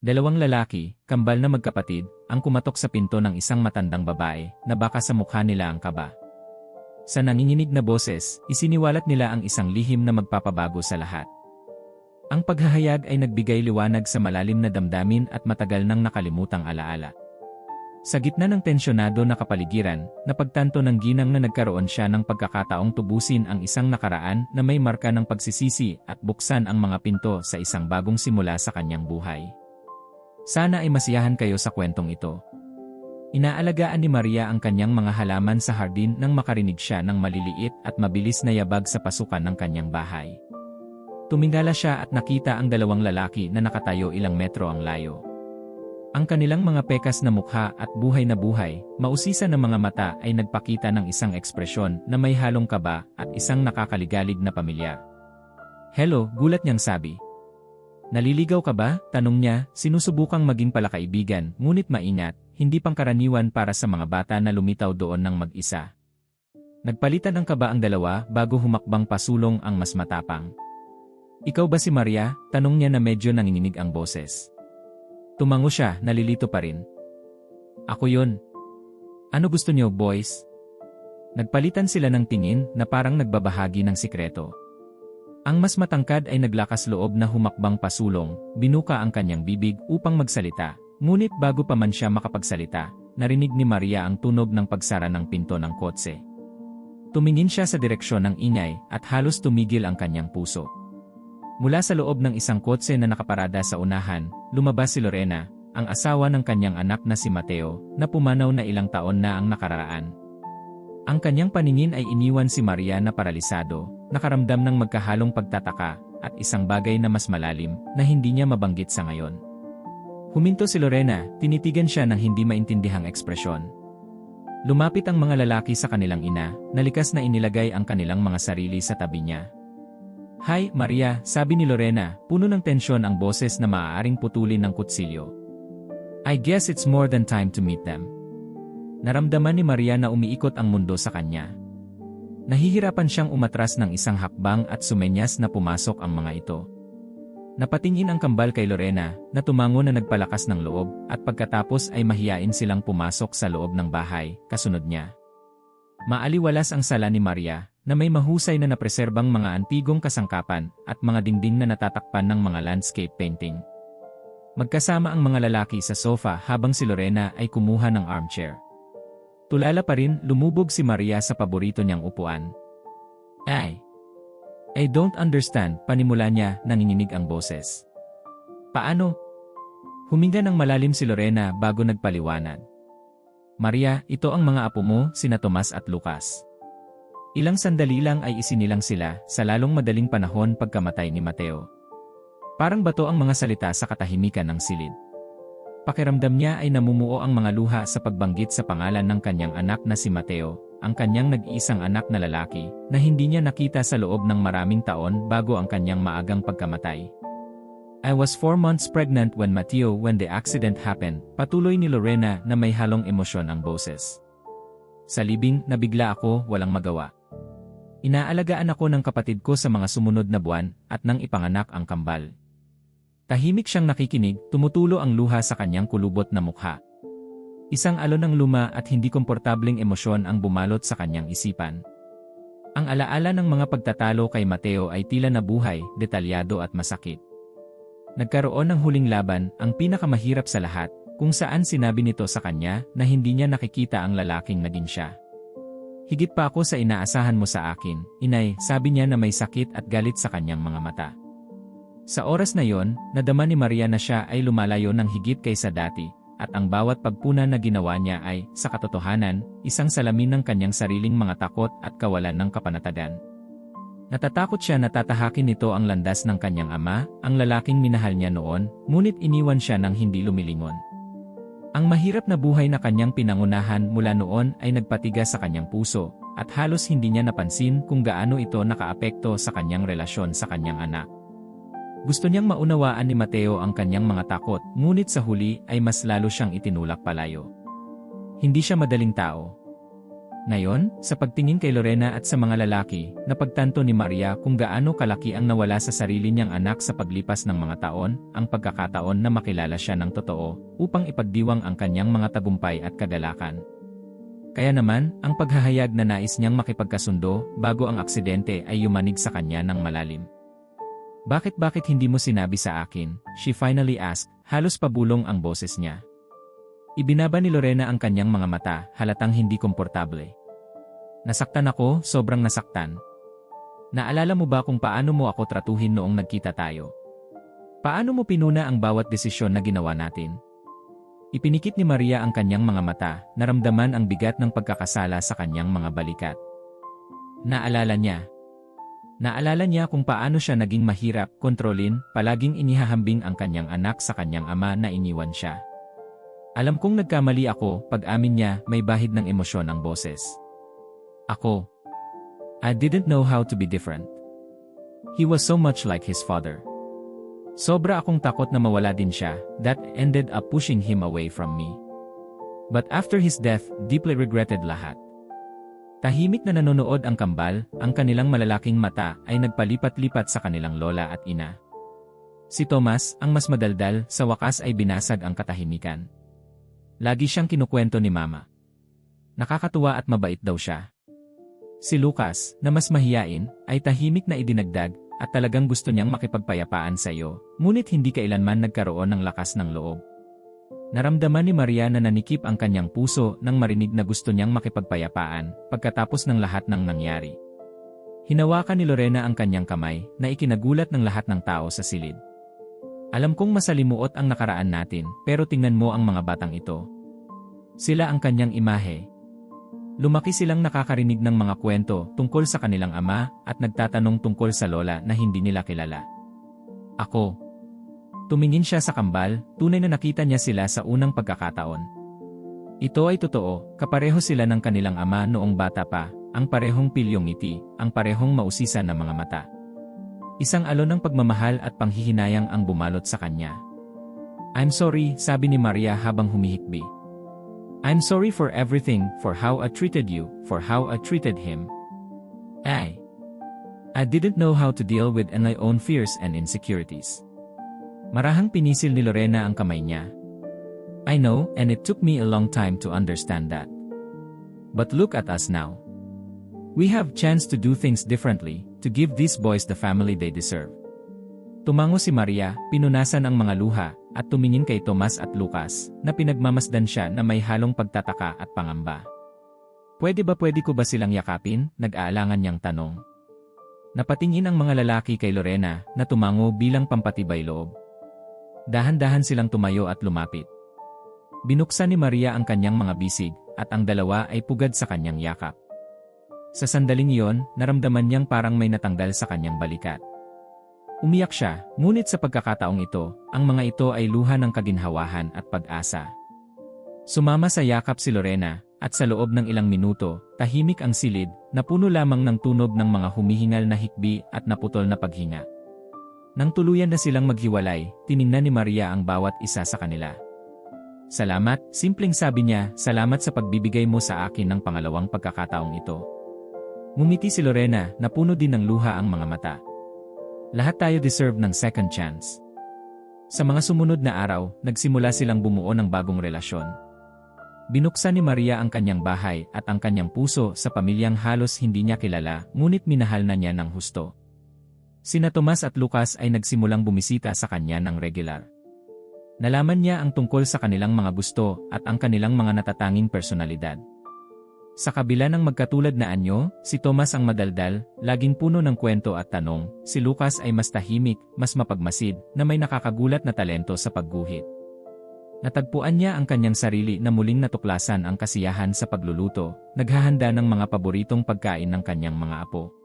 Dalawang lalaki, kambal na magkapatid, ang kumatok sa pinto ng isang matandang babae na baka sa mukha nila ang kaba. Sa nanginginig na boses, isiniwalat nila ang isang lihim na magpapabago sa lahat. Ang paghahayag ay nagbigay liwanag sa malalim na damdamin at matagal nang nakalimutang alaala. Sa gitna ng tensyonado na kapaligiran, napagtanto ng ginang na nagkaroon siya ng pagkakataong tubusin ang isang nakaraan na may marka ng pagsisisi at buksan ang mga pinto sa isang bagong simula sa kanyang buhay. Sana ay masiyahan kayo sa kwentong ito. Inaalagaan ni Maria ang kanyang mga halaman sa hardin nang makarinig siya ng maliliit at mabilis na yabag sa pasukan ng kanyang bahay. Tumingala siya at nakita ang dalawang lalaki na nakatayo ilang metro ang layo. Ang kanilang mga pekas na mukha at buhay na buhay, mausisa na mga mata ay nagpakita ng isang ekspresyon na may halong kaba at isang nakakaligalig na pamilyar. Hello, gulat niyang sabi. Naliligaw ka ba? Tanong niya, sinusubukang maging palakaibigan, ngunit maingat, hindi pangkaraniwan para sa mga bata na lumitaw doon ng mag-isa. Nagpalitan ang kaba ang dalawa bago humakbang pasulong ang mas matapang. Ikaw ba si Maria? Tanong niya na medyo nanginginig ang boses. Tumango siya, nalilito pa rin. Ako yun. Ano gusto niyo, boys? Nagpalitan sila ng tingin na parang nagbabahagi ng sikreto. Ang mas matangkad ay naglakas loob na humakbang pasulong, binuka ang kanyang bibig upang magsalita, ngunit bago pa man siya makapagsalita, narinig ni Maria ang tunog ng pagsara ng pinto ng kotse. Tumingin siya sa direksyon ng ingay at halos tumigil ang kanyang puso. Mula sa loob ng isang kotse na nakaparada sa unahan, lumabas si Lorena, ang asawa ng kanyang anak na si Mateo, na pumanaw na ilang taon na ang nakararaan. Ang kanyang paningin ay iniwan si Maria na paralisado, nakaramdam ng magkahalong pagtataka, at isang bagay na mas malalim, na hindi niya mabanggit sa ngayon. Huminto si Lorena, tinitigan siya ng hindi maintindihang ekspresyon. Lumapit ang mga lalaki sa kanilang ina, nalikas na inilagay ang kanilang mga sarili sa tabi niya. Hi, Maria, sabi ni Lorena, puno ng tensyon ang boses na maaaring putulin ng kutsilyo. I guess it's more than time to meet them. Naramdaman ni Maria na umiikot ang mundo sa kanya. Nahihirapan siyang umatras ng isang hakbang at sumenyas na pumasok ang mga ito. Napatingin ang kambal kay Lorena na tumango na nagpalakas ng loob at pagkatapos ay mahiyain silang pumasok sa loob ng bahay, kasunod niya. Maaliwalas ang sala ni Maria na may mahusay na napreserbang mga antigong kasangkapan at mga dingding na natatakpan ng mga landscape painting. Magkasama ang mga lalaki sa sofa habang si Lorena ay kumuha ng armchair. Tulala pa rin, lumubog si Maria sa paborito niyang upuan. Ay! I don't understand, panimula niya, nanginginig ang boses. Paano? Huminga ng malalim si Lorena bago nagpaliwanag. Maria, ito ang mga apo mo, sina Tomas at Lucas. Ilang sandali lang ay isinilang sila sa lalong madaling panahon pagkamatay ni Mateo. Parang bato ang mga salita sa katahimikan ng silid. Pakiramdam niya ay namumuo ang mga luha sa pagbanggit sa pangalan ng kanyang anak na si Mateo, ang kanyang nag-iisang anak na lalaki, na hindi niya nakita sa loob ng maraming taon bago ang kanyang maagang pagkamatay. I was four months pregnant when Mateo when the accident happened, patuloy ni Lorena na may halong emosyon ang boses. Sa libing, nabigla ako, walang magawa. Inaalagaan ako ng kapatid ko sa mga sumunod na buwan at nang ipanganak ang kambal. Tahimik siyang nakikinig, tumutulo ang luha sa kanyang kulubot na mukha. Isang alon ng luma at hindi komportabling emosyon ang bumalot sa kanyang isipan. Ang alaala ng mga pagtatalo kay Mateo ay tila na buhay, detalyado at masakit. Nagkaroon ng huling laban, ang pinakamahirap sa lahat, kung saan sinabi nito sa kanya na hindi niya nakikita ang lalaking naging siya. Higit pa ako sa inaasahan mo sa akin, inay, sabi niya na may sakit at galit sa kanyang mga mata. Sa oras na yon, nadama ni Maria na siya ay lumalayo ng higit kaysa dati, at ang bawat pagpuna na ginawa niya ay, sa katotohanan, isang salamin ng kanyang sariling mga takot at kawalan ng kapanatagan. Natatakot siya na tatahakin nito ang landas ng kanyang ama, ang lalaking minahal niya noon, ngunit iniwan siya ng hindi lumilingon. Ang mahirap na buhay na kanyang pinangunahan mula noon ay nagpatigas sa kanyang puso, at halos hindi niya napansin kung gaano ito nakaapekto sa kanyang relasyon sa kanyang anak. Gusto niyang maunawaan ni Mateo ang kanyang mga takot, ngunit sa huli ay mas lalo siyang itinulak palayo. Hindi siya madaling tao. Ngayon, sa pagtingin kay Lorena at sa mga lalaki, napagtanto ni Maria kung gaano kalaki ang nawala sa sarili niyang anak sa paglipas ng mga taon, ang pagkakataon na makilala siya ng totoo, upang ipagdiwang ang kanyang mga tagumpay at kagalakan. Kaya naman, ang paghahayag na nais niyang makipagkasundo bago ang aksidente ay yumanig sa kanya ng malalim. Bakit-bakit hindi mo sinabi sa akin? She finally asked, halos pabulong ang boses niya. Ibinaba ni Lorena ang kanyang mga mata, halatang hindi komportable. Nasaktan ako, sobrang nasaktan. Naalala mo ba kung paano mo ako tratuhin noong nagkita tayo? Paano mo pinuna ang bawat desisyon na ginawa natin? Ipinikit ni Maria ang kanyang mga mata, naramdaman ang bigat ng pagkakasala sa kanyang mga balikat. Naalala niya. Naalala niya kung paano siya naging mahirap, kontrolin, palaging inihahambing ang kanyang anak sa kanyang ama na iniwan siya. Alam kong nagkamali ako, pag-amin niya, may bahid ng emosyon ang boses. Ako. I didn't know how to be different. He was so much like his father. Sobra akong takot na mawala din siya, that ended up pushing him away from me. But after his death, deeply regretted lahat. Tahimik na nanonood ang kambal, ang kanilang malalaking mata ay nagpalipat-lipat sa kanilang lola at ina. Si Thomas, ang mas madaldal, sa wakas ay binasag ang katahimikan. Lagi siyang kinukwento ni mama. Nakakatuwa at mabait daw siya. Si Lucas, na mas mahiyain, ay tahimik na idinagdag at talagang gusto niyang makipagpayapaan sa iyo, ngunit hindi kailanman nagkaroon ng lakas ng loob. Naramdaman ni Maria na nanikip ang kanyang puso nang marinig na gusto niyang makipagpayapaan pagkatapos ng lahat ng nangyari. Hinawakan ni Lorena ang kanyang kamay na ikinagulat ng lahat ng tao sa silid. Alam kong masalimuot ang nakaraan natin, pero tingnan mo ang mga batang ito. Sila ang kanyang imahe. Lumaki silang nakakarinig ng mga kwento tungkol sa kanilang ama at nagtatanong tungkol sa lola na hindi nila kilala. Ako. Tumingin siya sa kambal, tunay na nakita niya sila sa unang pagkakataon. Ito ay totoo, kapareho sila ng kanilang ama noong bata pa, ang parehong pilyong ngiti, ang parehong mausisa na mga mata. Isang alon ng pagmamahal at panghihinayang ang bumalot sa kanya. I'm sorry, sabi ni Maria habang humihikbi. I'm sorry for everything, for how I treated you, for how I treated him. I. I didn't know how to deal with my own fears and insecurities. Marahang pinisil ni Lorena ang kamay niya. I know, and it took me a long time to understand that. But look at us now. We have chance to do things differently, to give these boys the family they deserve. Tumango si Maria, pinunasan ang mga luha, at tumingin kay Tomas at Lucas, na pinagmamasdan siya na may halong pagtataka at pangamba. Pwede ba pwede ko ba silang yakapin? Nag-aalangan niyang tanong. Napatingin ang mga lalaki kay Lorena na tumango bilang pampatibay loob. Dahan-dahan silang tumayo at lumapit. Binuksan ni Maria ang kanyang mga bisig at ang dalawa ay pugad sa kanyang yakap. Sa sandaling iyon, naramdaman niyang parang may natanggal sa kanyang balikat. Umiyak siya, ngunit sa pagkakataong ito, ang mga ito ay luha ng kaginhawahan at pag-asa. Sumama sa yakap si Lorena, at sa loob ng ilang minuto, tahimik ang silid, na puno lamang ng tunog ng mga humihingal na hikbi at naputol na paghinga. Nang tuluyan na silang maghiwalay, tiningnan ni Maria ang bawat isa sa kanila. Salamat, simpleng sabi niya, salamat sa pagbibigay mo sa akin ng pangalawang pagkakataong ito. Ngumiti si Lorena na puno din ng luha ang mga mata. Lahat tayo deserve ng second chance. Sa mga sumunod na araw, nagsimula silang bumuo ng bagong relasyon. Binuksan ni Maria ang kanyang bahay at ang kanyang puso sa pamilyang halos hindi niya kilala, ngunit minahal na niya ng husto. Sina Tomas at Lucas ay nagsimulang bumisita sa kanya ng regular. Nalaman niya ang tungkol sa kanilang mga gusto at ang kanilang mga natatanging personalidad. Sa kabila ng magkatulad na anyo, si Thomas ang madaldal, laging puno ng kwento at tanong, si Lucas ay mas tahimik, mas mapagmasid, na may nakakagulat na talento sa pagguhit. Natagpuan niya ang kanyang sarili na muling natuklasan ang kasiyahan sa pagluluto, naghahanda ng mga paboritong pagkain ng kanyang mga apo.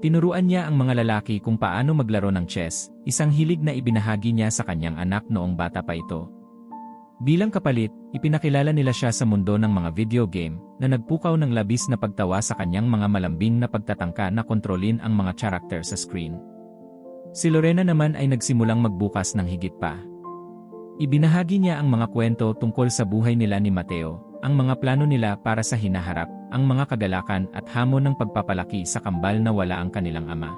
Tinuruan niya ang mga lalaki kung paano maglaro ng chess, isang hilig na ibinahagi niya sa kanyang anak noong bata pa ito. Bilang kapalit, ipinakilala nila siya sa mundo ng mga video game na nagpukaw ng labis na pagtawa sa kanyang mga malambing na pagtatangka na kontrolin ang mga character sa screen. Si Lorena naman ay nagsimulang magbukas ng higit pa. Ibinahagi niya ang mga kwento tungkol sa buhay nila ni Mateo, ang mga plano nila para sa hinaharap, ang mga kagalakan at hamon ng pagpapalaki sa kambal na wala ang kanilang ama.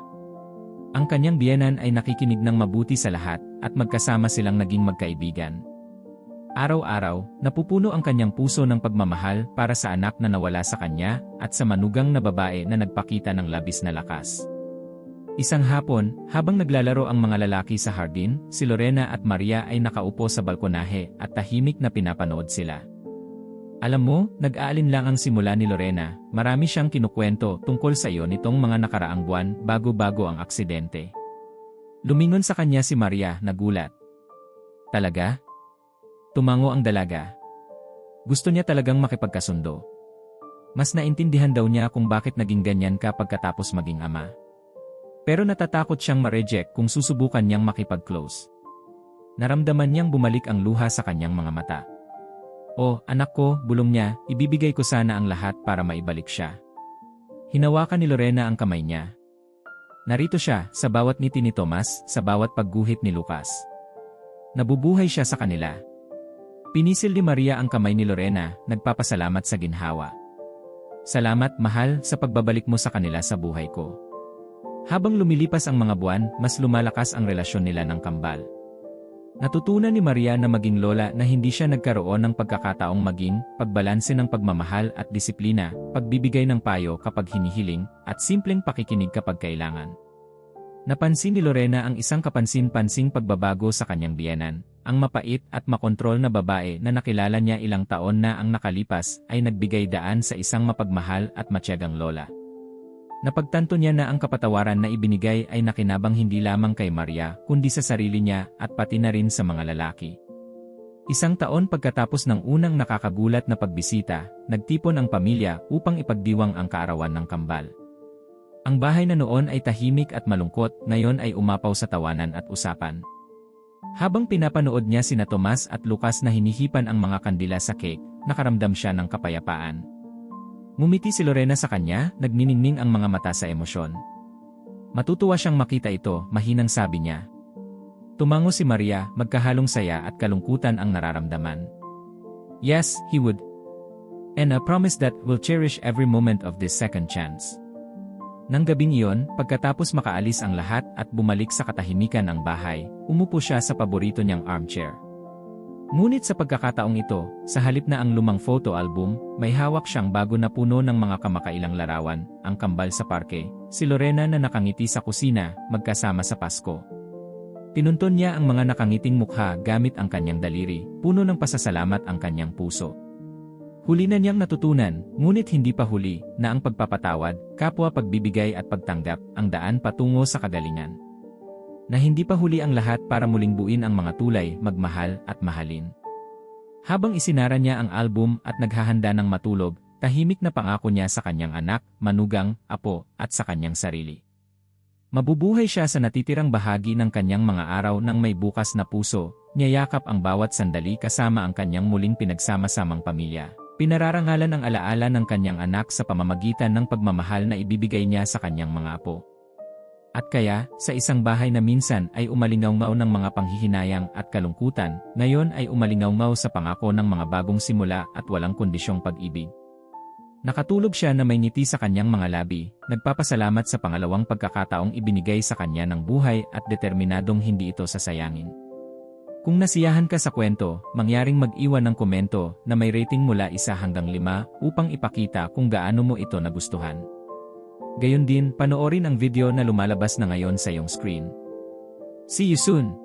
Ang kanyang biyenan ay nakikinig ng mabuti sa lahat at magkasama silang naging magkaibigan. Araw-araw, napupuno ang kanyang puso ng pagmamahal para sa anak na nawala sa kanya at sa manugang na babae na nagpakita ng labis na lakas. Isang hapon, habang naglalaro ang mga lalaki sa hardin, si Lorena at Maria ay nakaupo sa balkonahe at tahimik na pinapanood sila. Alam mo, nag-aalin lang ang simula ni Lorena, marami siyang kinukwento tungkol sa iyo nitong mga nakaraang buwan bago-bago ang aksidente. Lumingon sa kanya si Maria, nagulat. Talaga? Tumango ang dalaga. Gusto niya talagang makipagkasundo. Mas naintindihan daw niya kung bakit naging ganyan ka pagkatapos maging ama. Pero natatakot siyang ma-reject kung susubukan niyang makipag-close. Naramdaman niyang bumalik ang luha sa kanyang mga mata. O, anak ko, bulong niya, ibibigay ko sana ang lahat para maibalik siya. Hinawakan ni Lorena ang kamay niya. Narito siya, sa bawat ngiti ni Tomas, sa bawat pagguhit ni Lucas. Nabubuhay siya sa kanila. Pinisil ni Maria ang kamay ni Lorena, nagpapasalamat sa ginhawa. Salamat, mahal, sa pagbabalik mo sa kanila sa buhay ko. Habang lumilipas ang mga buwan, mas lumalakas ang relasyon nila ng kambal. Natutunan ni Maria na maging lola na hindi siya nagkaroon ng pagkakataong maging, pagbalanse ng pagmamahal at disiplina, pagbibigay ng payo kapag hinihiling, at simpleng pakikinig kapag kailangan. Napansin ni Lorena ang isang kapansin-pansing pagbabago sa kanyang biyenan, ang mapait at makontrol na babae na nakilala niya ilang taon na ang nakalipas ay nagbigay daan sa isang mapagmahal at matyagang lola. Napagtanto niya na ang kapatawaran na ibinigay ay nakinabang hindi lamang kay Maria kundi sa sarili niya at pati na rin sa mga lalaki. Isang taon pagkatapos ng unang nakakagulat na pagbisita, nagtipon ang pamilya upang ipagdiwang ang kaarawan ng kambal. Ang bahay na noon ay tahimik at malungkot, ngayon ay umapaw sa tawanan at usapan. Habang pinapanood niya sina Tomas at Lucas na hinihipan ang mga kandila sa cake, nakaramdam siya ng kapayapaan. Ngumiti si Lorena sa kanya, nagniningning ang mga mata sa emosyon. Matutuwa siyang makita ito, mahinang sabi niya. Tumango si Maria, magkahalong saya at kalungkutan ang nararamdaman. Yes, he would. And I promise that we'll cherish every moment of this second chance. Nang gabing iyon, pagkatapos makaalis ang lahat at bumalik sa katahimikan ng bahay, umupo siya sa paborito niyang armchair. Ngunit sa pagkakataong ito, sa halip na ang lumang photo album, may hawak siyang bago na puno ng mga kamakailang larawan, ang kambal sa parke, si Lorena na nakangiti sa kusina, magkasama sa Pasko. Tinunton niya ang mga nakangiting mukha gamit ang kanyang daliri, puno ng pasasalamat ang kanyang puso. Huli na niyang natutunan, ngunit hindi pa huli, na ang pagpapatawad, kapwa pagbibigay at pagtanggap, ang daan patungo sa kagalingan. Na hindi pa huli ang lahat para muling buin ang mga tulay, magmahal at mahalin. Habang isinara niya ang album at naghahanda ng matulog, tahimik na pangako niya sa kanyang anak, manugang, apo, at sa kanyang sarili. Mabubuhay siya sa natitirang bahagi ng kanyang mga araw ng may bukas na puso, niyayakap ang bawat sandali kasama ang kanyang muling pinagsama-samang pamilya. Pinararangalan ang alaala ng kanyang anak sa pamamagitan ng pagmamahal na ibibigay niya sa kanyang mga apo. At kaya, sa isang bahay na minsan ay umalingaw-ngaw ng mga panghihinayang at kalungkutan, ngayon ay umalingaw-ngaw sa pangako ng mga bagong simula at walang kondisyong pag-ibig. Nakatulog siya na may ngiti sa kanyang mga labi, nagpapasalamat sa pangalawang pagkakataong ibinigay sa kanya ng buhay at determinadong hindi ito sasayangin. Kung nasiyahan ka sa kwento, mangyaring mag-iwan ng komento na may rating mula isa hanggang lima upang ipakita kung gaano mo ito nagustuhan. Gayon din, panoorin ang video na lumalabas na ngayon sa iyong screen. See you soon!